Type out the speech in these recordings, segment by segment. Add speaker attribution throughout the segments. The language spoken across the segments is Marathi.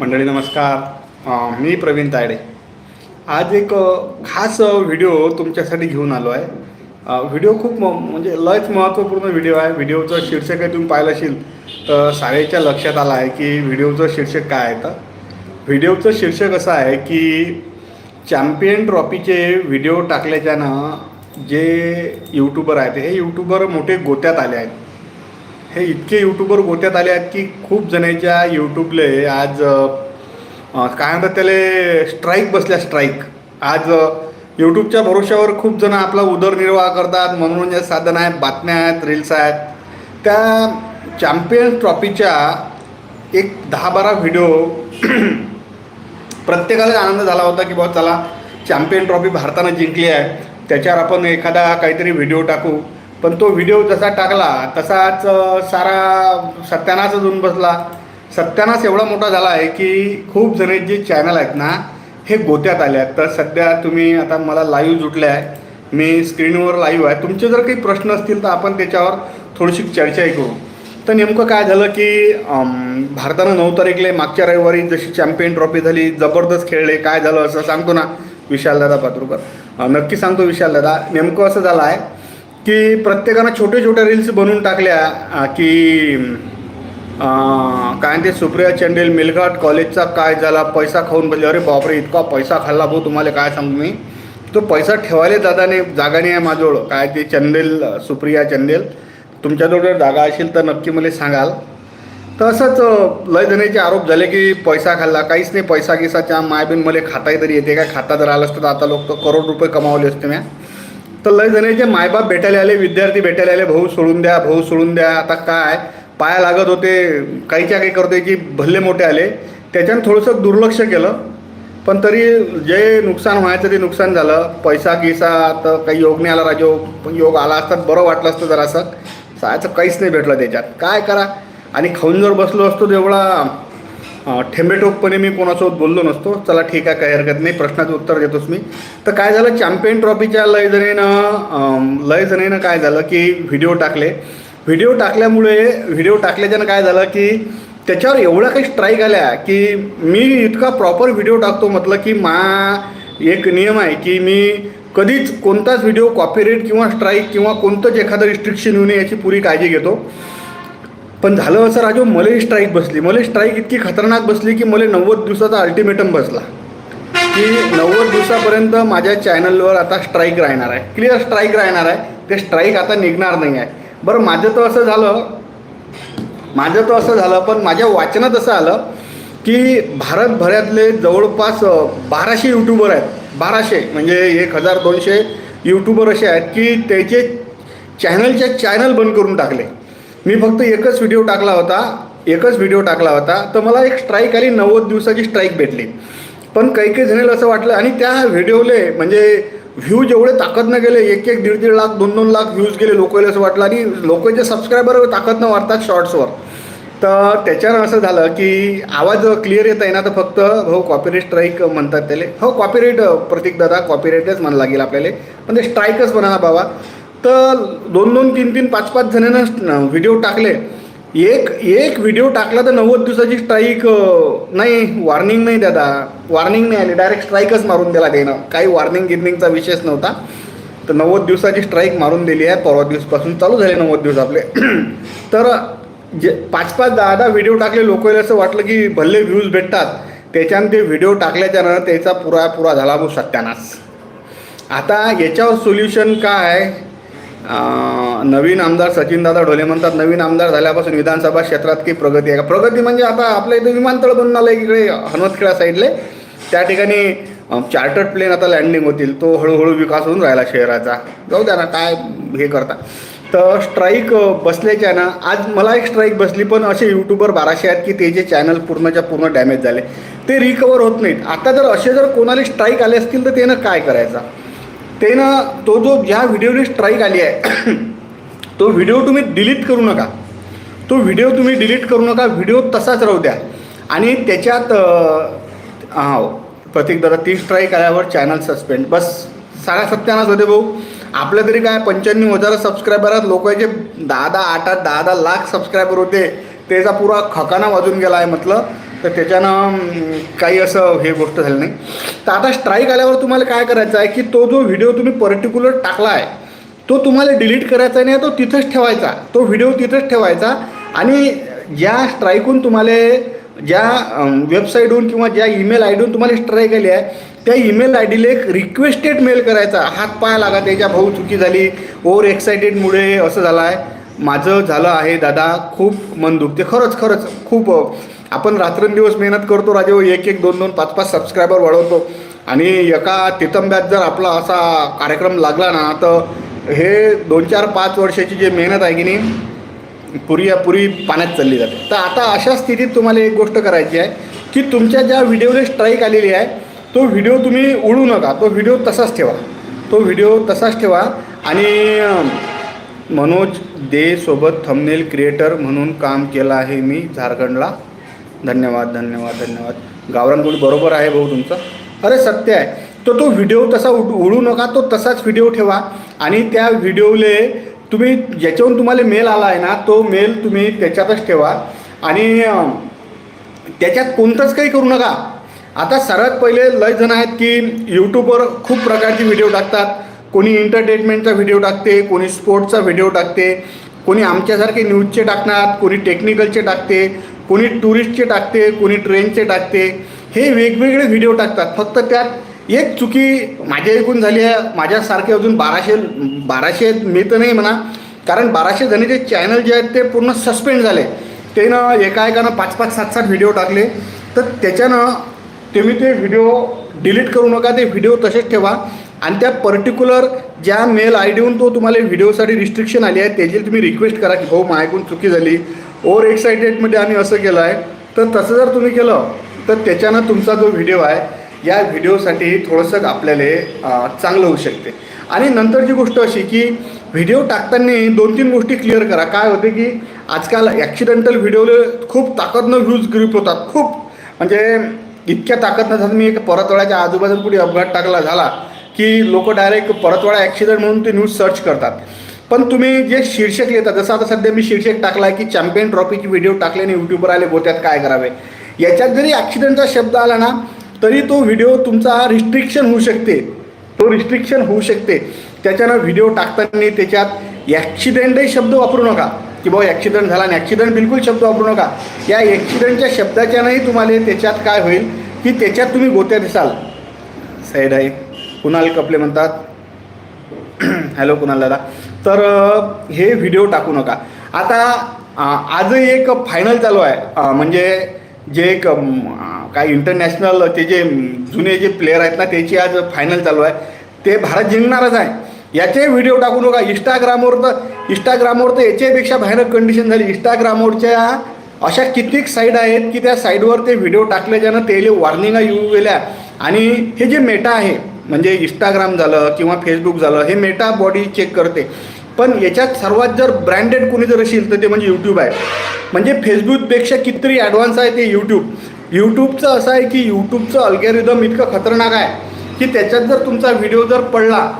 Speaker 1: मंडळी नमस्कार. मी प्रवीण तायडे. आज एक खास व्हिडिओ तुमच्यासाठी घेऊन आलो आहे. व्हिडिओ खूप म म्हणजे लयच महत्त्वपूर्ण व्हिडिओ आहे. व्हिडिओचं शीर्षक आहे तुम्ही पाहिलं असेल तर सारेच्या लक्षात आलं आहे की व्हिडिओचं शीर्षक काय आहे तर. व्हिडिओचं शीर्षक असं आहे की चॅम्पियन ट्रॉफीचे व्हिडिओ टाकल्याच्यानं जे यूट्यूबर आहेत हे यूट्यूबर मोठे गोत्यात आले आहेत. हे इतके यूट्यूबर गोत्यात आले आहेत की खूप जणांच्या यूट्यूबले आज काय म्हणतात त्याला स्ट्राईक बसल्या स्ट्राईक आज यूट्यूबच्या भरोश्यावर खूप जण आपला उदरनिर्वाह करतात मनोरंजन साधन आहेत बातम्या आहेत रील्स आहेत. त्या चॅम्पियन्स ट्रॉफीच्या एक दहा बारा व्हिडिओ प्रत्येकाला आनंद झाला होता की बाबा चला चॅम्पियन ट्रॉफी भारतानं जिंकली आहे. त्याच्यावर आपण एखादा काहीतरी व्हिडिओ टाकू. पण तो व्हिडिओ जसा टाकला तसाच सारा सत्यानाशच होऊन बसला. सत्यानास एवढा मोठा झाला आहे की खूप जण जे चॅनल आहेत ना हे गोत्यात आले आहेत. तर सध्या तुम्ही आता मला लाईव्ह जुटले आहे. मी स्क्रीनवर लाईव्ह आहे. तुमचे जर काही प्रश्न असतील तर आपण त्याच्यावर थोडीशी चर्चाही करू. तर नेमकं काय झालं की भारतानं नऊ तारीखले मागच्या रविवारी जशी चॅम्पियन ट्रॉफी झाली जबरदस्त खेळले. काय झालं असं सांगतो ना विशालदादा पात्रूकर अं, नक्की सांगतो विशाल दादा नेमकं असं झालं आहे की प्रत्येकानं छोटे छोटे रील्स बनवून टाकल्या की काय ते सुप्रिया चंडेल मिलघाट कॉलेजचा काय झाला पैसा खाऊन बसले. अरे बापरे इतका पैसा खाल्ला भाऊ तुम्हाला काय सांगू मी? तो पैसा ठेवायला दादाने जागा नाही आहे माझ्याजवळ. काय ते चंदेल सुप्रिया चंदेल तुमच्याजवळ जर जागा असेल तर नक्की मला सांगाल. तर असंच लय जणांचे आरोप झाले की पैसा खाल्ला. काहीच नाही पैसा गिसाच्या मायबीन मला खाताही तरी येते. काय खाता जर आलं असतं तर आता लोक तर करोड रुपये कमावले असते म्या. तर लय जणांचे मायबाप भेटायला आले विद्यार्थी भेटायला आले भाऊ सोडून द्या भाऊ सोडून द्या आता काय? पाया लागत होते काहीच्या काही करते की भल्ले मोठे आले. त्याच्यानं थोडंसं दुर्लक्ष केलं. पण तरी जे नुकसान व्हायचं ते नुकसान झालं. पैसा गिसा तर काही योग नाही आला राजो पण योग आला असता बरं वाटलं असतं जरासं. सायचं काहीच नाही भेटलं त्याच्यात. काय करा? आणि खाऊन जर बसलो असतो तेवढा एवढा ठेंबेटोकपणे मी कोणासोबत बोललो नसतो. चला ठीक आहे काही हरकत नाही. प्रश्नाचं उत्तर देतोच मी. तर काय झालं? चॅम्पियन ट्रॉफीच्या लय जणीनं लय काय झालं की व्हिडिओ टाकले. व्हिडिओ टाकल्यामुळे व्हिडिओ टाकल्याच्यानं काय झालं की त्याच्यावर एवढ्या काही स्ट्राईक आल्या की मी इतका प्रॉपर व्हिडिओ टाकतो म्हटलं की मा एक नियम आहे की मी कधीच कोणताच व्हिडिओ कॉपीरेट किंवा स्ट्राईक किंवा कोणतंच एखादं रिस्ट्रिक्शन येऊ नये याची पुरी काळजी घेतो. पण झालं असं राजू मले स्ट्राईक बसली. मले स्ट्राईक इतकी खतरनाक बसली की मला नव्वद दिवसाचा अल्टिमेटम बसला. की नव्वद दिवसापर्यंत माझ्या चॅनलवर आता स्ट्राईक राहणार आहे. क्लिअर स्ट्राईक राहणार आहे. ते स्ट्राईक आता निघणार नाही आहे. बरं माझं तर असं झालं. माझं तर असं झालं पण माझ्या वाचनात असं आलं की भारतभरातले जवळपास बाराशे यूट्यूबर आहेत. बाराशे म्हणजे एक हजार दोनशे यूट्यूबर असे आहेत की त्याचे चॅनलचे चॅनल बंद करून टाकले. मी फक्त एकच व्हिडिओ टाकला होता एकच व्हिडिओ टाकला होता. तर मला एक स्ट्राईक आली नव्वद दिवसाची स्ट्राईक भेटली. पण काही काही जणांना असं वाटलं आणि त्या व्हिडिओले म्हणजे व्ह्यूज जेवढे ताकद न गेले एक एक दीड दीड लाख दोन दोन लाख व्ह्यूज गेले लोकांना असं वाटलं आणि लोकांचे सबस्क्रायबर ताकद न वाढतात शॉर्ट्सवर तर त्याच्यानं असं झालं की आवाज क्लिअर येत आहे ना तर फक्त हो कॉपीराईट स्ट्राईक म्हणतात त्याला. हो कॉपीराईट प्रतीक दादा कॉपीराईटच म्हणायला लागेल आपल्याला. पण ते स्ट्राईकच म्हणा बाबा. तर दोन दोन तीन तीन पाच पाच जणांना व्हिडिओ टाकले. एक एक व्हिडिओ टाकला तर नव्वद दिवसाची स्ट्राईक नाही वॉर्निंग नाही दादा. वॉर्निंग नाही आली. डायरेक्ट स्ट्राईकच मारून दिला त्यानं. काही वॉर्निंग गिर्निंगचा विषयच नव्हता. तर नव्वद दिवसाची स्ट्राईक मारून दिली आहे. परवा दिवसपासून चालू झाले नव्वद दिवस आपले. तर जे पाच पाच दहा दहा व्हिडिओ टाकले. लोकांना असं वाटलं की भल्ले व्ह्यूज भेटतात. त्याच्यानं ते व्हिडिओ टाकल्याच्यानं त्याचा पुरा पुरा झाला भाऊ सत्यानाश. आता याच्यावर सोल्युशन काय? आहे नवीन आमदार सचिनदादा ढोले म्हणतात नवीन आमदार झाल्यापासून विधानसभा क्षेत्रात काही प्रगती आहे? का प्रगती म्हणजे आता आपल्या इथे विमानतळ बनून आलं इकडे हनुमतखेडा साईडले. त्या ठिकाणी चार्टर्ड प्लेन आता लँडिंग होतील. तो हळूहळू विकास होऊन राहिला शहराचा. जाऊ द्या ना काय हे करता. तर स्ट्राईक बसल्याच्या ना आज मला एक स्ट्राईक बसली पण असे यूट्यूबर बाराशे आहेत की ते जे चॅनल पूर्णच्या पूर्ण डॅमेज झाले. ते रिकवर होत नाहीत. आता जर असे जर कोणाला स्ट्राईक आले असतील तर त्यानं काय करायचा? त्यानं तो जो ज्या व्हिडिओने स्ट्राईक आली आहे तो व्हिडिओ तुम्ही डिलीट करू नका. तो व्हिडिओ तुम्ही डिलीट करू नका व्हिडिओ तसाच राहू द्या. आणि त्याच्यात हां हो, प्रतीक दादा ती स्ट्राईक आल्यावर चॅनल सस्पेंड बस साऱ्या सत्यानाच होते भाऊ. आपल्या तरी काय पंच्याण्णव हजार सबस्क्रायबरात लोकांचे दहा दहा आठ आठ दहा दहा लाख सबस्क्रायबर होते त्याचा पुरा खकाना वाजून गेला आहे म्हटलं. तर त्याच्यानं काही असं हे गोष्ट झाली नाही. तर आता स्ट्राईक आल्यावर तुम्हाला काय करायचं आहे की तो जो व्हिडिओ तुम्ही पर्टिक्युलर टाकला आहे तो तुम्हाला डिलीट करायचा नाही तो तिथंच ठेवायचा. तो व्हिडिओ तिथंच ठेवायचा आणि ज्या स्ट्राईकहून तुम्हाला ज्या वेबसाईटहून किंवा ज्या ईमेल आय डीहून तुम्हाला स्ट्राईक आली आहे त्या ईमेल आय डीला एक रिक्वेस्टेड मेल करायचा. हात पाय लागा त्याच्या भाऊ चुकी झाली ओव्हर एक्सायटेडमुळे असं झालं आहे. माझं झालं आहे दादा. खूप मन दुखते. खरंच खरंच. खूप आपण रात्रंदिवस मेहनत करतो राजे हो, एक एक दोन दोन पाच पाच सबस्क्रायबर वाढवतो. आणि एका तितंब्यात जर आपला असा कार्यक्रम लागला ना तर हे दोन चार पाच वर्षाची जी मेहनत आहे की नाही पुरी पुरी पाण्यात चालली जाते. तर आता अशा स्थितीत तुम्हाला एक गोष्ट करायची आहे की तुमच्या ज्या व्हिडिओला स्ट्राईक आलेली आहे तो व्हिडिओ तुम्ही उडू नका तो व्हिडिओ तसाच ठेवा. तो व्हिडिओ तसाच ठेवा आणि मनोज दे सोबत थंबनेल क्रिएटर म्हणून काम केलं आहे मी झारखंडला. धन्यवाद धन्यवाद धन्यवाद. गावरानगुडी बरोबर आहे भाऊ तुमचं. अरे सत्य आहे. तर तो व्हिडिओ तसा उड उडू नका तो तसाच व्हिडिओ ठेवा. आणि त्या व्हिडिओले तुम्ही ज्याच्यावरून तुम्हाला मेल आला आहे ना तो मेल तुम्ही त्याच्यातच ठेवा. आणि त्याच्यात कोणतंच काही करू नका. आता सर्वात पहिले लय जण आहेत की यूट्यूबवर खूप प्रकारचे व्हिडिओ टाकतात. कोणी एंटरटेनमेंटचा व्हिडिओ टाकते कोणी स्पोर्ट्सचा व्हिडिओ टाकते कोणी आमच्यासारखे न्यूजचे टाकणार कोणी टेक्निकलचे टाकते. कोणी टुरिस्टचे टाकते कोणी ट्रेनचे टाकते हे वेगवेगळे व्हिडिओ टाकतात. फक्त त्यात एक चुकी माझ्या ऐकून झाली आहे. माझ्यासारखे अजून बाराशे बाराशे मी तर नाही म्हणा कारण बाराशे जणांचे चॅनल जे आहेत ते पूर्ण सस्पेंड झाले. ते ना एका एकानं पाच पाच सात सात व्हिडिओ टाकले. तर त्याच्यानं तुम्ही ते व्हिडिओ डिलीट करू नका ते व्हिडिओ तसेच ठेवा. आणि त्या पर्टिक्युलर ज्या मेल आय डीहून तो तुम्हाला व्हिडिओसाठी रिस्ट्रिक्शन आली आहे त्याची तुम्ही रिक्वेस्ट करा की हो माझ्याकडून चुकी झाली. ओव्हर एक्सायटेडमध्ये आम्ही असं केलं आहे. तर तसं जर तुम्ही केलं तर त्याच्यानं तुमचा जो व्हिडिओ आहे या व्हिडिओसाठी थोडंसं आपल्याला चांगलं होऊ शकते. आणि नंतरची गोष्ट अशी की व्हिडिओ टाकताना दोन तीन गोष्टी क्लिअर करा. काय होते की आजकाल ॲक्सिडेंटल व्हिडिओला खूप ताकदनं व्ह्यूज ग्रीप होतात. खूप. म्हणजे इतक्या ताकद झालं मी एक परतवाड्याच्या आजूबाजूला कुठे अपघात टाकला झाला की लोक डायरेक्ट परतवाडा ॲक्सिडेंट म्हणून ते न्यूज सर्च करतात. पण तुम्ही जे शीर्षक लिहिता जसं आता सध्या मी शीर्षक टाकला आहे की चॅम्पियन ट्रॉफीची व्हिडिओ टाकल्याने यूट्यूबवर आले गोत्यात काय करावे? याच्यात जरी ॲक्सिडेंटचा शब्द आला ना तरी तो व्हिडिओ तुमचा रिस्ट्रिक्शन होऊ शकते. तो रिस्ट्रिक्शन होऊ शकते. त्याच्यानं व्हिडिओ टाकताना त्याच्यात ॲक्सिडेंटही शब्द वापरू नका. की बाबा ॲक्सिडेंट झाला आणि ॲक्सिडेंट बिलकुल शब्द वापरू नका. या ॲक्सिडेंटच्या शब्दाच्यानंही तुम्हाला त्याच्यात काय होईल की त्याच्यात तुम्ही गोत्या दिसाल. साईड आहे. कुणाल कपले म्हणतात. हॅलो कुणाल दादा. तर हे व्हिडिओ टाकू नका. आता आजही एक फायनल चालू आहे. म्हणजे जे एक काही काय इंटरनॅशनल ते जे जुने जे प्लेयर आहेत ना त्याची आज फायनल चालू आहे. ते भारत जिंकणारच आहे. याचे व्हिडिओ टाकू नका. इंस्टाग्रामवर तर इंस्टाग्रामवर तर याच्यापेक्षा भयानक कंडिशन झाली. इंस्टाग्रामवरच्या अशा कित्येक साईड आहेत की त्या साईडवर ते व्हिडिओ टाकल्याच्यानं त्याला वॉर्निंगा येऊ गेल्या. आणि हे जे मेटा आहे म्हणजे इंस्टाग्राम झालं किंवा फेसबुक झालं हे मेटा बॉडी चेक करते. पण याच्यात सर्वात जर ब्रँडेड कोणी जर असेल तर ते म्हणजे यूट्यूब आहे. म्हणजे फेसबुकपेक्षा कितीतरी ॲडव्हान्स आहे ते यूट्यूब यूट्यूबचं असं आहे की यूट्यूबचं अल्गॅरिदम इतकं खतरनाक आहे की त्याच्यात जर तुमचा व्हिडिओ जर पडला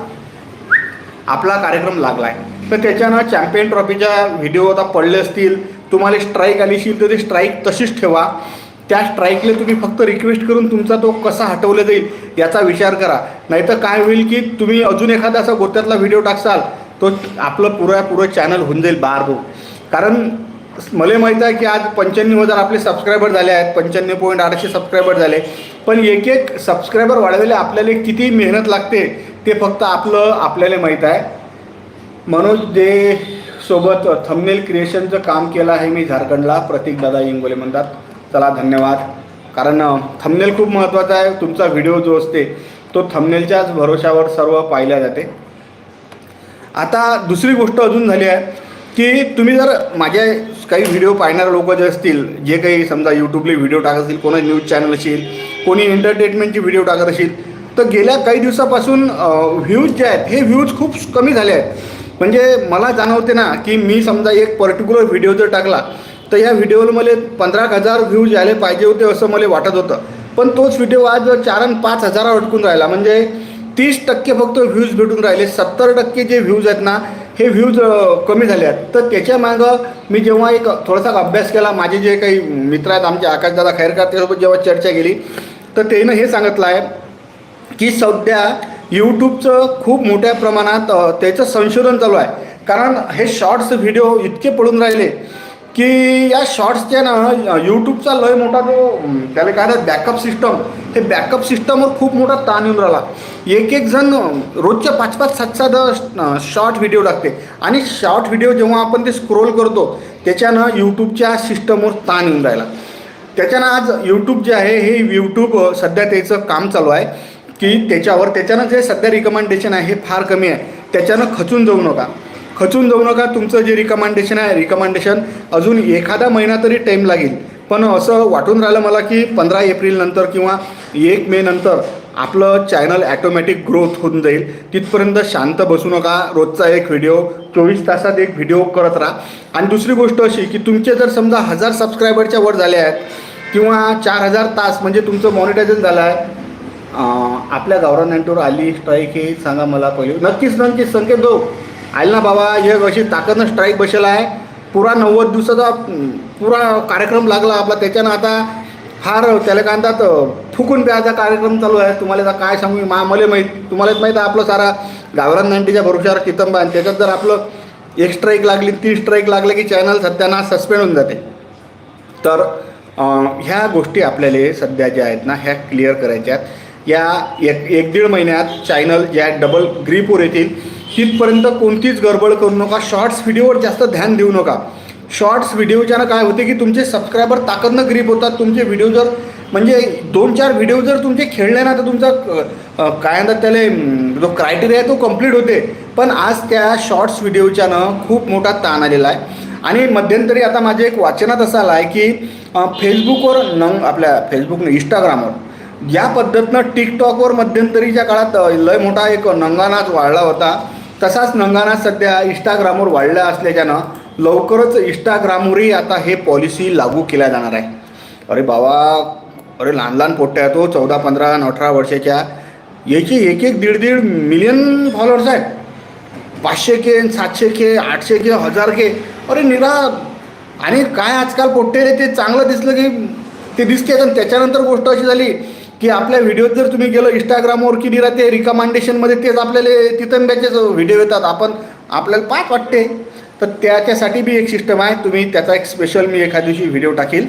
Speaker 1: आपला कार्यक्रम लागला आहे तर त्याच्यानं चॅम्पियन ट्रॉफीच्या व्हिडिओ आता पडले असतील तुम्हाला स्ट्राईक आली असेल तर ती स्ट्राईक तशीच ठेवा. त्या स्ट्राईकला तुम्ही फक्त रिक्वेस्ट करून तुमचा तो कसा हटवला जाईल याचा विचार करा. नाहीतर काय होईल की तुम्ही अजून एखादा असा गोत्यातला व्हिडिओ टाकसाल तो आपलं पुऱ्या पुरं चॅनल होऊन जाईल बार भाऊ कारण मला माहीत आहे की आज पंच्याण्णव हजार आपले सबस्क्रायबर झाले आहेत पंच्याण्णव पॉईंट आठशे सबस्क्रायबर झाले. पण एक एक सबस्क्रायबर वाढवायला आपल्याला किती मेहनत लागते ते फक्त आपलं आपल्याला माहीत आहे. मनोज दे सोबत थंबनेल क्रिएशनचं काम केलं आहे मी झारखंडला प्रतीक दादा इंगोले म्हणतात. चला धन्यवाद. कारण थंबनेल खूप महत्त्वाचा आहे. तुमचा व्हिडिओ जो असते तो थंबनेलच्याच भरोशावर सर्व पाहिल्या जाते. आता दुसरी गोष्ट अजून झाली आहे की तुम्ही जर माझे काही व्हिडिओ पाहणारे लोक जे असतील जे काही समजा यूट्यूबले व्हिडिओ टाकत असतील कोणी न्यूज चॅनल असेल कोणी एंटरटेनमेंटचे व्हिडिओ टाकत असेल तर गेल्या काही दिवसापासून व्ह्यूज जे आहेत हे व्ह्यूज खूप कमी झाले आहेत. म्हणजे मला जाणवते ना की मी समजा एक पर्टिक्युलर व्हिडिओ जर टाकला तर या व्हिडिओला मला पंधरा हजार व्ह्यूज यायला पाहिजे होते असं मला वाटत होतं. पण तोच व्हिडिओ आज चार आणि पाच हजारावर अटकून राहिला. म्हणजे तीस टक्के फक्त व्ह्यूज भेटून राहिले. सत्तर टक्के जे व्ह्यूज आहेत ना हे व्ह्यूज कमी झाले आहेत. तर त्याच्या मागं मी जेव्हा एक थोडासा अभ्यास केला माझे जे काही मित्र आहेत आमचे आकाशदादा खैरकर त्यासोबत जेव्हा चर्चा केली तर त्यानं हे सांगितलं आहे की सध्या यूट्यूबचं खूप मोठ्या प्रमाणात त्याचं संशोधन चालू आहे. कारण हे शॉर्ट्स व्हिडिओ इतके पडून राहिले की या शॉर्ट्सच्या ना यूट्यूबचा लय मोठा जो त्याला काय बॅकअप सिस्टम हे बॅकअप सिस्टमवर खूप मोठा ताण येऊन राहिला. एक एक जण रोजच्या पाच पाच सात सात शॉर्ट व्हिडिओ टाकते आणि शॉर्ट व्हिडिओ जेव्हा आपण ते स्क्रोल करतो त्याच्यानं यूट्यूबच्या सिस्टमवर ताण येऊन राहिला. त्याच्यानं आज यूट्यूब जे आहे हे यूट्यूब सध्या त्याचं काम चालू आहे. की त्याच्यावर त्याच्यानं जे सध्या रिकमेंडेशन आहे हे फार कमी आहे. त्याच्यानं खचून जाऊ नका. खचून जाऊ नका तुमचं जे रिकमेंडेशन आहे रिकमेंडेशन अजून एखादा महिना तरी टाईम लागेल. पण असं वाटून राहिलं मला की पंधरा एप्रिलनंतर किंवा एक मे नंतर आपलं चॅनल ॲटोमॅटिक ग्रोथ होऊन जाईल. तिथपर्यंत शांत बसू नका. रोजचा एक व्हिडिओ चोवीस तासात एक व्हिडिओ करत राहा. आणि दुसरी गोष्ट अशी की तुमचे जर समजा हजार सबस्क्रायबरच्या वर झाले आहेत किंवा चार हजार तास म्हणजे तुमचं मॉनिटायझन झालं आहे आपल्या गावरान नेंटोर आली स्ट्राईक हे सांगा मला पहिले. नक्कीच नक्कीच संकेत दो आयल ना बाबा एक अशी ताकदनं स्ट्राईक बसेला आहे. पुरा नव्वद दिवसाचा पुरा कार्यक्रम लागला आपला. त्याच्यानं आता फार त्याला काय म्हणतात फुकून प्यायचा कार्यक्रम चालू आहे. तुम्हाला आता काय सांगू मा मला माहीत तुम्हालाच माहीत आहे आपलं सारा गावरान नाईन्टीच्या भरोशावर कितंब आणि त्याच्यात जर आपलं एक स्ट्राईक लागली तीन स्ट्राईक लागले की चॅनल सध्याना सस्पेंड होऊन जाते. तर ह्या गोष्टी आपल्याला सध्या ज्या आहेत ना ह्या क्लिअर करायच्या आहेत या एक एक दीड महिन्यात चॅनल ज्या डबल ग्रीपवर येतील तिथपर्यंत कोणतीच गडबड करू नका. शॉर्ट्स व्हिडिओवर जास्त ध्यान देऊ नका. शॉर्ट्स व्हिडिओच्यानं काय होते की तुमचे सबस्क्रायबर ताकदनं ग्रीप होतात. तुमचे व्हिडिओ जर म्हणजे दोन चार व्हिडिओ जर तुमचे खेळले ना तर तुमचा काय म्हणतात त्याला जो क्रायटेरिया आहे तो कंप्लीट होते. पण आज त्या शॉर्ट्स व्हिडिओच्यानं खूप मोठा ताण आलेला आहे. आणि मध्यंतरी आता माझे एक वाचनात असं आलं आहे की फेसबुकवर नंग आपल्या फेसबुक इंस्टाग्रामवर या पद्धतीनं टिकटॉकवर मध्यंतरीच्या काळात लय मोठा एक नंगानाच वाढला होता. तसाच नंगाना सध्या इंस्टाग्रामवर वाढला असल्याच्यानं लवकरच इंस्टाग्रामवरही आता हे पॉलिसी लागू केल्या जाणार आहे. अरे बाबा अरे लहान लहान पोट्या तो हो, चौदा पंधरा अठरा वर्षाच्या. याची एक एक दीड दीड मिलियन फॉलोअर्स आहेत. पाचशे के सातशे के आठशे के हजार के. अरे निरा आणि काय आजकाल पोट्टे ते चांगलं दिसलं की ते दिसते. आणि त्याच्यानंतर गोष्ट अशी झाली की आपल्या व्हिडिओत जर तुम्ही गेलं इंस्टाग्रामवर की निरा ते रिकमेंडेशनमध्ये तेच आपल्याला तितंब्याचेच व्हिडिओ येतात. आपण आपल्याला पाच वाटते. तर त्याच्यासाठी बी एक सिस्टम आहे. तुम्ही त्याचा एक स्पेशल मी एखाद्या दिवशी व्हिडिओ टाकेल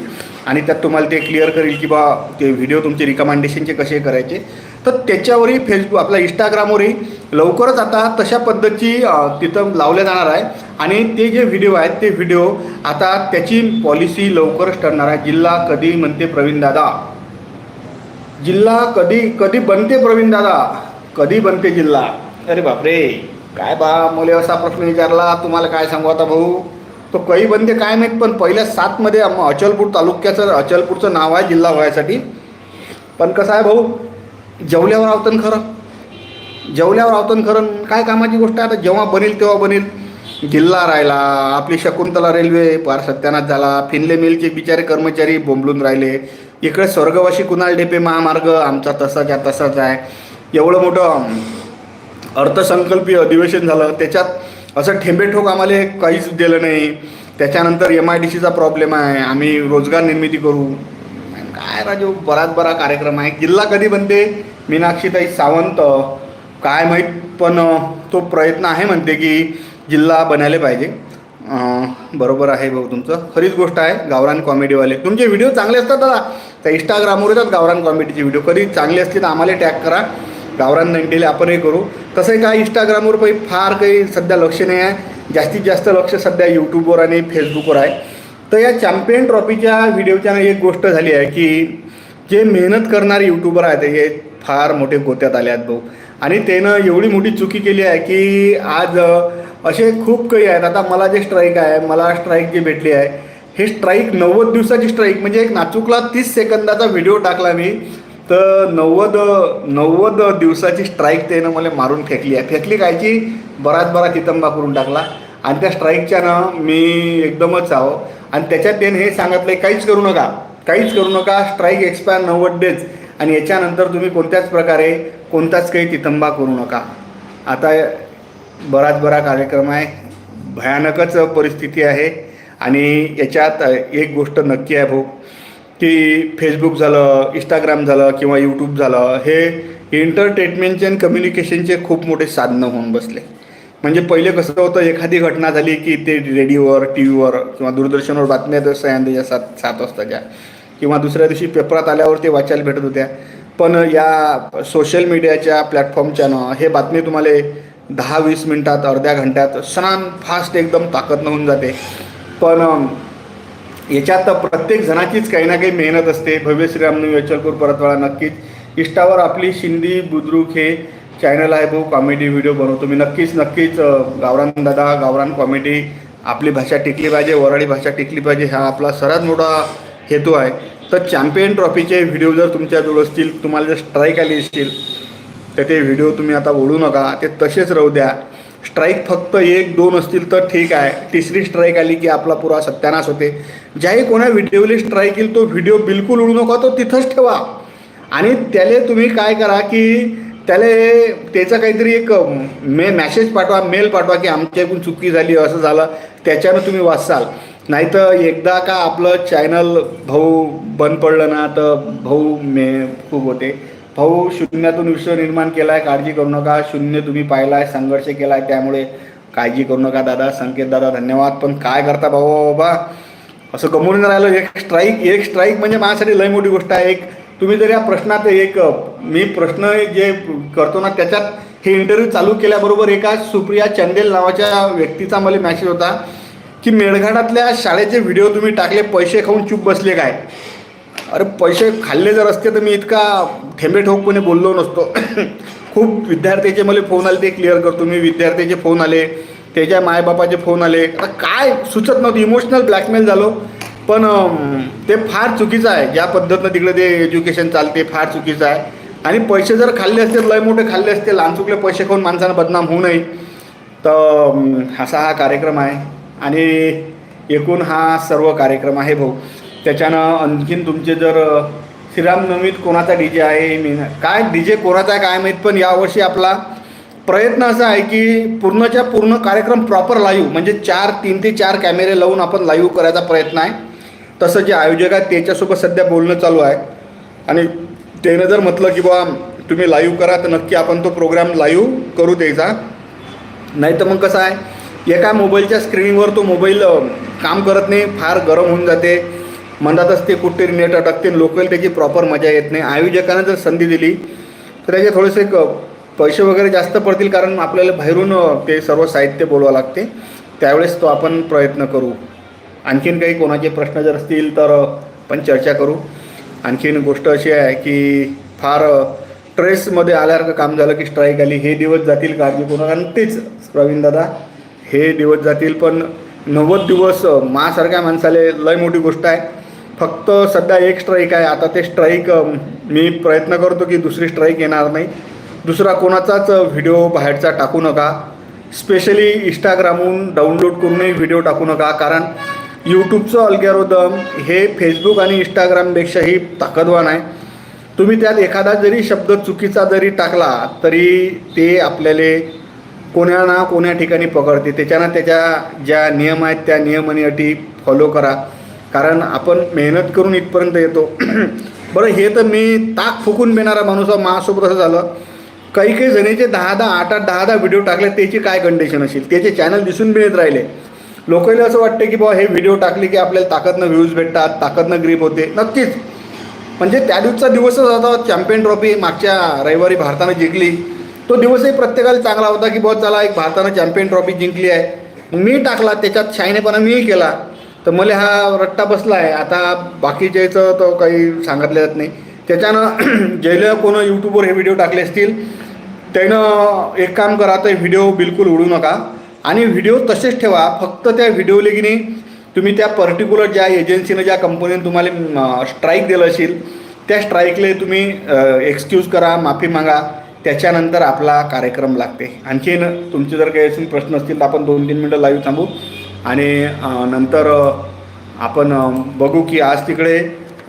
Speaker 1: आणि त्यात तुम्हाला ते क्लिअर करेल की बा ते व्हिडिओ तुमचे रिकमेंडेशनचे कसे करायचे. तर त्याच्यावरही फेसबुक आपल्या इंस्टाग्रामवरही लवकरच आता तशा पद्धतीची तिथं लावल्या जाणार आहे. आणि ते जे व्हिडिओ आहेत ते व्हिडिओ आता त्याची पॉलिसी लवकरच ठरणार आहे. जिल्हा कधी म्हणते प्रवीण दादा? जिल्हा कधी कधी बनते प्रवीण दादा? कधी बनते जिल्हा? अरे बापरे काय बा मला असा प्रश्न विचारला तुम्हाला काय सांगू आता भाऊ? तो कधी बनते काय माहीत पण पहिल्या सातमध्ये अचलपूर तालुक्याचं अचलपूरचं नाव आहे जिल्हा व्हायसाठी. पण कसं आहे भाऊ जेवल्यावर आवतन खरं. जेवल्यावर आवतन खरं. काय कामाची गोष्ट आहे आता? जेव्हा बनेल तेव्हा बनेल. जिल्हा राहिला आपली शकुंतला रेल्वे पार सत्यानाथ झाला फिनले मिलचे बिचारे कर्मचारी बोंबलून राहिले. इकडे स्वर्गवाशी कुणाल ढेपे महामार्ग आमचा तसाच आहे तसाच आहे. एवढं मोठं अर्थसंकल्पीय अधिवेशन झालं. त्याच्यात असं ठेंबेठोक आम्हाला काहीच दिलं नाही. त्याच्यानंतर एम आय डी सीचा प्रॉब्लेम आहे. आम्ही रोजगार निर्मिती करू. काय राजू बराच बरा कार्यक्रम आहे. जिल्हा कधी बनते? मीनाक्षीताई सावंत. काय माहीत पण तो प्रयत्न आहे म्हणते की जिल्हा बनायला पाहिजे. बरोबर आहे भाऊ तुमचं. खरीच गोष्ट आहे गावरान कॉमेडीवाले. तुमचे व्हिडिओ चांगले असतात दादा. त्या इंस्टाग्रामवर येतात गावरान कॉमेडीचे व्हिडिओ कधी चांगले असतील तर आम्हाला टॅग करा. गावरान नाईन्टीला आपणही करू. तसंही काय इंस्टाग्रामवर पण फार काही सध्या लक्ष नाही आहे. जास्तीत जास्त लक्ष सध्या यूट्यूबवर आणि फेसबुकवर आहे. तर या चॅम्पियन ट्रॉफीच्या व्हिडिओच्या एक गोष्ट झाली आहे की जे मेहनत करणारे यूट्यूबर आहेत हे फार मोठे गोत्यात आले आहेत भाऊ. आणि त्यानं एवढी मोठी चुकी केली आहे की आज असे खूप काही आहेत. आता मला जे स्ट्राईक आहे मला स्ट्राईक जी भेटली आहे हे स्ट्राईक नव्वद दिवसाची स्ट्राईक म्हणजे एक नाचुकला तीस सेकंदाचा व्हिडिओ टाकला मी. तर नव्वद नव्वद दिवसाची स्ट्राईक त्यानं मला मारून फेकली आहे. फेकली कायची? बराच बरा चितंबा करून टाकला. आणि त्या स्ट्राईकच्यानं मी एकदमच आहो. आणि त्याच्यात त्याने हे सांगितलं काहीच करू नका. काहीच करू नका. स्ट्राईक एक्सपायर नव्वद डेज आणि याच्यानंतर तुम्ही कोणत्याच प्रकारे कोणताच काही तितंबा करू नका. आता बराच बरा कार्यक्रम आहे. भयानकच परिस्थिती आहे. आणि याच्यात एक गोष्ट नक्की आहे भाऊ की फेसबुक झालं इंस्टाग्राम झालं किंवा यूट्यूब झालं हे एंटरटेनमेंटचे आणि कम्युनिकेशनचे खूप मोठे साधनं होऊन बसले. म्हणजे पहिले कसं होतं एखादी घटना झाली की ते रेडिओवर टी व्हीवर किंवा दूरदर्शनवर बातम्या तर यांच्या सात सात वाजताच्या किंवा दुसऱ्या दिवशी पेपरात आल्यावर ते वाचायला भेटत होत्या. पण या सोशल मीडियाच्या प्लॅटफॉर्मच्यानं हे बातमी तुम्हाला दहा वीस मिनटात अर्ध्या घंट्यात सणान फास्ट एकदम ताकद होऊन जाते. पण याच्यात प्रत्येक जणाचीच काही ना काही मेहनत असते. भव्य श्रीरामनी वेचलपूर परतवाळा नक्कीच. इष्टावर आपली शिंदी बुद्रुक हे चॅनल आहे भाऊ. कॉमेडी व्हिडिओ बनवतो मी. नक्कीच नक्कीच गावरान दादा गावरान कॉमेडी आपली भाषा टिकली पाहिजे वराडी भाषा टिकली पाहिजे. हा आपला सर्वात मोठा हेतू आहे. तर चॅम्पियन ट्रॉफीचे व्हिडिओ जर तुमच्याजवळ असतील तुम्हाला जर स्ट्राईक आली असतील तर ते व्हिडिओ तुम्ही आता ओढू नका. ते तसेच राहू द्या. स्ट्राईक फक्त एक दोन असतील तर ठीक आहे. तिसरी स्ट्राईक आली की आपला पुरा सत्यानाश होते. ज्याही कोणा व्हिडिओला स्ट्राईक येईल तो व्हिडिओ बिलकुल उडू नका तो तिथंच ठेवा. आणि त्याला तुम्ही काय करा की त्याला त्याचं काहीतरी एक मे मॅसेज पाठवा मेल पाठवा की आमच्याकडून चुकी झाली असं झालं त्याच्यानं तुम्ही वाचाल. नाहीतर एकदा का आपलं चॅनल भाऊ बंद पडलं ना तर भाऊ मे खूप होते. भाऊ शून्यातून विश्व निर्माण केला आहे काळजी करू नका. शून्य तुम्ही पाहिला आहे संघर्ष केला आहे त्यामुळे काळजी करू नका दादा. संकेत दादा धन्यवाद. पण काय करता भाऊ? बाबा असं गमून राहिलं. एक स्ट्राईक एक स्ट्राईक म्हणजे माझ्यासाठी लय मोठी गोष्ट आहे. एक तुम्ही जर या प्रश्नात एक मी प्रश्न जे करतो ना त्याच्यात हे इंटरव्ह्यू चालू केल्याबरोबर एका सुप्रिया चंदेल नावाच्या व्यक्तीचा मला मॅसेज होता. की मेळघाटातल्या शाळेचे व्हिडिओ तुम्ही टाकले पैसे खाऊन चूप बसले काय? अरे पैसे खाल्ले जर असते तर मी इतका ठेंबे ठोकपणे बोललो नसतो. खूप विद्यार्थ्याचे मला फोन आले ते क्लिअर करतो मी विद्यार्थ्याचे फोन आले त्याच्या मायबापाचे फोन आले. आता काय सुचत नव्हतं इमोशनल ब्लॅकमेल झालो. पण ते फार चुकीचं आहे. ज्या पद्धतीनं तिकडे ते एज्युकेशन चालते फार चुकीचं आहे. आणि पैसे जर खाल्ले असते लय मोठे खाल्ले असते. लहान चुकले पैसे खाऊन माणसानं बदनाम होऊ नये. तर असा हा कार्यक्रम आहे. आणि एकूण हा सर्व कार्यक्रम आहे भाऊ. त्याच्यानं आणखीन तुमचे जर श्रीरामनवमीत कोणाचा डी जे आहे मी काय डी जे कोणाचा आहे काय माहीत पण यावर्षी आपला प्रयत्न असा आहे की पूर्णच्या पूर्ण कार्यक्रम प्रॉपर लाईव्ह म्हणजे चार तीन ते चार कॅमेरे लावून आपण लाईव्ह करायचा प्रयत्न आहे. तसं जे आयोजक आहे त्याच्यासोबत सध्या बोलणं चालू आहे. आणि त्यानं जर म्हटलं की बा तुम्ही लाईव्ह करा तर नक्की आपण तो प्रोग्राम लाईव्ह करू द्यायचा. नाही तर मग कसं आहे एका मोबाईलच्या स्क्रीनवर तो मोबाईल काम करत नाही फार गरम होऊन जाते. मनातच ते कुठेतरी नेट अटकते लोकल त्याची प्रॉपर मजा येत नाही. आयोजकानं जर संधी दिली तर त्याचे थोडेसे पैसे वगैरे जास्त पडतील कारण आपल्याला बाहेरून ते सर्व साहित्य बोलवावं लागते. त्यावेळेस तो आपण प्रयत्न करू. आणखीन काही कोणाचे प्रश्न जर असतील तर पण चर्चा करू. आणखीन गोष्ट अशी आहे की फार ट्रेसमध्ये आल्यासारखं काम झालं की स्ट्राईक आली हे दिवस जातील काळजी करू कारण आणि तेच प्रवीण दादा हे दिवस जातील पण नव्वद दिवस मासारख्या माणसाला लय मोठी गोष्ट आहे. फक्त सध्या एक स्ट्राईक आहे. आता ते स्ट्राईक मी प्रयत्न करतो की दुसरी स्ट्राईक येणार नाही. दुसरा कोणाचाच व्हिडिओ बाहेरचा टाकू नका. स्पेशली इंस्टाग्रामहून डाउनलोड करूनही व्हिडिओ टाकू नका. कारण यूट्यूबचं अल्गॅरोदम हे फेसबुक आणि इंस्टाग्रामपेक्षाही ताकदवान आहे. तुम्ही त्यात एखादा जरी शब्द चुकीचा जरी टाकला तरी ते आपल्याला कोण्या ना कोण्या ठिकाणी पकडते. त्याच्यानं त्याच्या ज्या नियम आहेत त्या नियम आणि अटी फॉलो करा. कारण आपण मेहनत करून इथपर्यंत येतो. बरं हे तर मी ताक फुकून देणारा माणूस माझ्यासोबत असं झालं. काही काही जणीचे दहा दहा आठ आठ दहा दहा व्हिडिओ टाकले. त्याची काय कंडिशन असेल? त्याचे चॅनल दिसून बी येत राहिले. लोकांना असं वाटतं की बाबा हे व्हिडिओ टाकले की आपल्याला ताकदनं व्ह्यूज भेटतात ताकदनं ग्रीप होते. नक्कीच. म्हणजे त्या दिवसचा दिवसच होता चॅम्पियन ट्रॉफी मागच्या रविवारी भारतानं जिंकली. तो दिवसही प्रत्येकाला चांगला होता की बहुत चला एक भारतानं चॅम्पियन ट्रॉफी जिंकली आहे. मी टाकला त्याच्यात शाईनेपणा मीही केला. तर मला हा रट्टा बसला आहे. आता बाकीच्याचं तो काही सांगितलं जात नाही. त्याच्यानं ज्याला कोण यूट्यूबवर हे व्हिडिओ टाकले असतील त्यानं एक काम करा तर व्हिडिओ बिलकुल उडू नका. आणि व्हिडिओ तसेच ठेवा. फक्त त्या व्हिडिओ की तुम्ही त्या पर्टिक्युलर ज्या एजन्सीनं ज्या कंपनीनं तुम्हाला स्ट्राईक दिलं असेल त्या स्ट्राईकले तुम्ही एक्सक्यूज करा माफी मागा. त्याच्यानंतर आपला कार्यक्रम लागते. आणखीन तुमचे जर काही असेल प्रश्न असतील तर आपण दोन तीन मिनटं लाईव्ह थांबू. आणि नंतर आपण बघू की आज तिकडे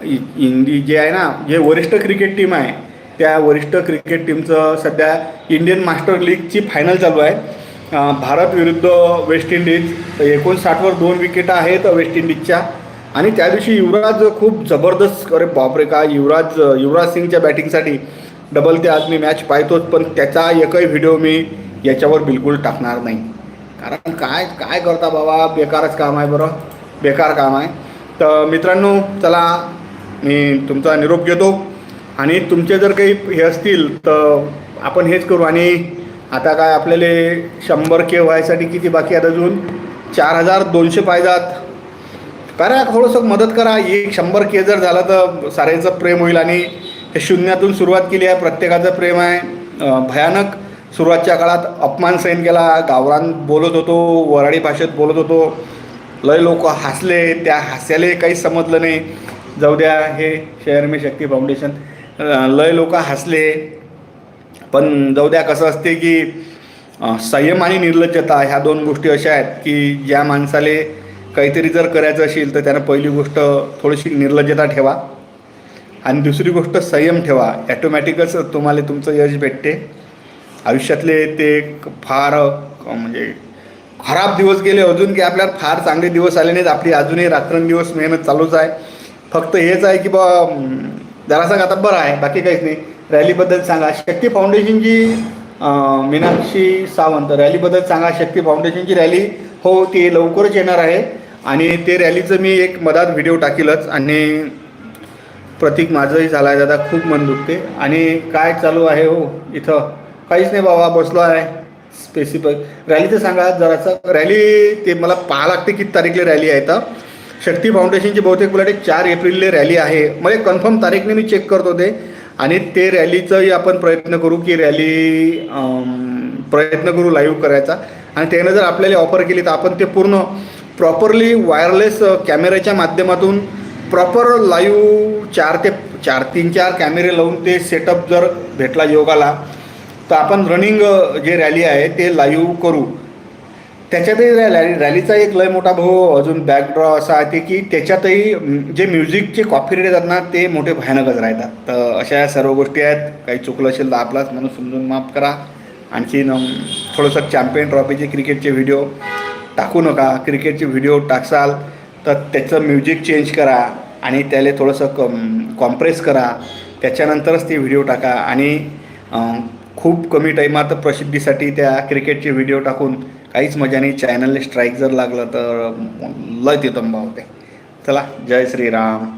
Speaker 1: इ- इंडी जे आहे ना जे वरिष्ठ क्रिकेट टीम आहे त्या वरिष्ठ क्रिकेट टीमचं सध्या इंडियन मास्टर लीगची फायनल चालू आहे. भारत विरुद्ध वेस्ट इंडिज एकोणसाठवर दोन विकेट आहेत वेस्ट इंडिजच्या आणि त्या दिवशी युवराज खूप जबरदस्त अरे बापरे का युवराज युवराज सिंगच्या बॅटिंगसाठी डबल ते आज मी मॅच पाहतोच पण त्याचा एकही व्हिडिओ मी याच्यावर बिलकुल टाकणार नाही. कारण काय काय करता बाबा? बेकारच काम आहे बरं. बेकार काम आहे. तर मित्रांनो चला मी तुमचा निरोप घेतो. आणि तुमचे जर काही हे असतील तर आपण हेच करू. आणि आता काय आपल्याला शंभर के व्हायसाठी किती बाकी आहेत अजून? चार हजार दोनशे पाहिजात. करा थोडंसं मदत करा. एक शंभर के जर झालं तर साऱ्यांचं प्रेम होईल आणि हे शून्यातून सुरुवात केली आहे. प्रत्येकाचं प्रेम आहे. भयानक सुरुवातच्या काळात अपमान सहन केला. गावरान बोलत होतो वराडी भाषेत बोलत होतो. लय लोक हसले. त्या हास्याले काही समजलं नाही. जाऊ द्या हे शहर मी शक्ती फाउंडेशन. लय लोक हसले. पण जाऊ द्या कसं असते की संयम आणि निर्लज्जता ह्या दोन गोष्टी अशा आहेत की ज्या माणसाले काहीतरी जर करायचं असेल तर त्यानं पहिली गोष्ट थोडीशी निर्लज्जता ठेवा. आणि दुसरी गोष्ट संयम ठेवा. ॲटोमॅटिकच तुम्हाला तुमचं यश भेटते. आयुष्यातले ते फार म्हणजे खराब दिवस गेले अजून की आपल्याला फार चांगले दिवस आले नाहीत. आपली अजूनही रात्रंदिवस मेहनत चालूच आहे. फक्त हेच आहे की बा जरा जरासा आता बरं आहे बाकी काहीच नाही. रॅलीबद्दल सांगा. शक्ती फाउंडेशनची मीनाक्षी सावंत रॅलीबद्दल सांगा. शक्ती फाउंडेशनची रॅली हो ती लवकरच येणार आहे. आणि ते रॅलीचं मी एक मधात व्हिडिओ टाकीलच. आणि प्रतीक माझंही झालं आहे दादा खूप मन दुखते आणि काय चालू आहे हो इथं? काहीच नाही बाबा बसलो आहे. स्पेसिफिक रॅलीचं सांगा जरासं. रॅली ते मला पाहा लागते किती तारीखला रॅली आहे तर शक्ती फाउंडेशनची बहुतेक मला चार एप्रिलला रॅली आहे. मला कन्फर्म तारीखने मी चेक करत होते. आणि ते रॅलीचंही आपण प्रयत्न करू की रॅली प्रयत्न करू लाईव्ह करायचा. आणि त्यानं जर आपल्याला ऑफर केली तर आपण ते पूर्ण प्रॉपरली वायरलेस कॅमेऱ्याच्या माध्यमातून प्रॉपर लाईव्ह चार ते चार तीन चार कॅमेरे लावून ते सेटअप जर भेटला योगाला तर आपण रनिंग जे रॅली आहे ते लाईव्ह करू. त्याच्यातही रॅली रॅलीचा एक लय मोठा भाऊ अजून बॅकड्रॉ असा आहे ते की त्याच्यातही जे म्युझिकचे कॉफी रेट येतात ना ते मोठे भयानकच राहतात. तर अशा या सर्व गोष्टी आहेत. काही चुकलं असेल तर आपलाच म्हणून समजून माफ करा. आणखीन थोडंसं चॅम्पियन ट्रॉफीचे क्रिकेटचे व्हिडिओ टाकू नका. क्रिकेटचे व्हिडिओ टाकसाल तर त्याचं म्युझिक चेंज करा. आणि त्याला थोडंसं कम कॉम्प्रेस करा. त्याच्यानंतरच ते व्हिडिओ टाका. आणि खूप कमी टाईमात प्रसिद्धीसाठी त्या क्रिकेटचे व्हिडिओ टाकून काहीच मजा नाही. चॅनलने स्ट्राईक जर लागलं तर लय ते होते चला जय श्रीराम.